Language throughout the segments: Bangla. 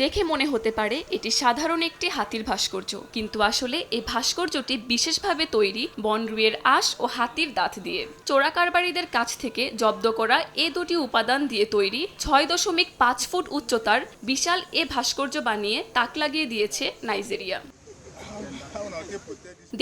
দেখে মনে হতে পারে এটি সাধারণ একটি হাতির ভাস্কর্য, কিন্তু আসলে এই ভাস্কর্যটি বিশেষভাবে তৈরি বনরুয়ের আশ ও হাতির দাঁত দিয়ে। চোরা কারবারিদের কাছ থেকে জব্দ করা এ দুটি উপাদান দিয়ে তৈরি ছয় দশমিক পাঁচ ফুট উচ্চতার বিশাল এ ভাস্কর্য বানিয়ে তাক লাগিয়ে দিয়েছে নাইজেরিয়া।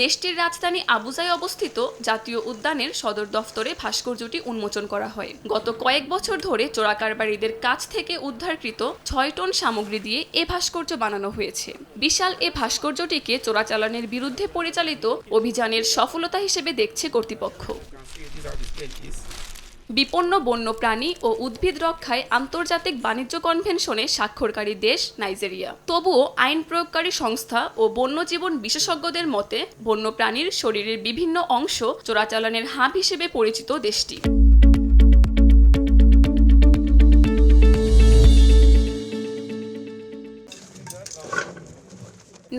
দেশটির রাজধানী আবুজায় অবস্থিত জাতীয় উদ্যানের সদর দফতরে ভাস্কর্যটি উন্মোচন করা হয়। গত কয়েক বছর ধরে চোরাকারবারিদের কাছ থেকে উদ্ধারকৃত ছয় টন সামগ্রী দিয়ে এ ভাস্কর্য বানানো হয়েছে। বিশাল এ ভাস্কর্যটিকে চোরাচালানের বিরুদ্ধে পরিচালিত অভিযানের সফলতা হিসেবে দেখছে কর্তৃপক্ষ। বিপন্ন বন্যপ্রাণী ও উদ্ভিদ রক্ষায় আন্তর্জাতিক বাণিজ্য কনভেনশনে স্বাক্ষরকারী দেশ নাইজেরিয়া। তবুও আইন প্রয়োগকারী সংস্থা ও বন্যজীবন বিশেষজ্ঞদের মতে, বন্যপ্রাণীর শরীরের বিভিন্ন অংশ চোরাচালানের হাব হিসেবে পরিচিত দেশটি।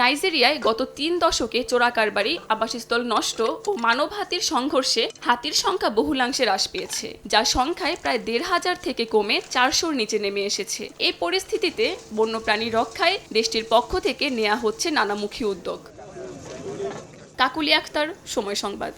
নাইজেরিয়ায় গত তিন দশকে চোরাকারবারি, আবাসস্থল নষ্ট ও মানব হাতির সংঘর্ষে হাতির সংখ্যা বহুলাংশে হ্রাস পেয়েছে, যার সংখ্যায় প্রায় দেড় হাজার থেকে কমে চারশোর নিচে নেমে এসেছে। এই পরিস্থিতিতে বন্যপ্রাণী রক্ষায় দেশটির পক্ষ থেকে নেওয়া হচ্ছে নানামুখী উদ্যোগ। কাকুলি আক্তার, সময় সংবাদ।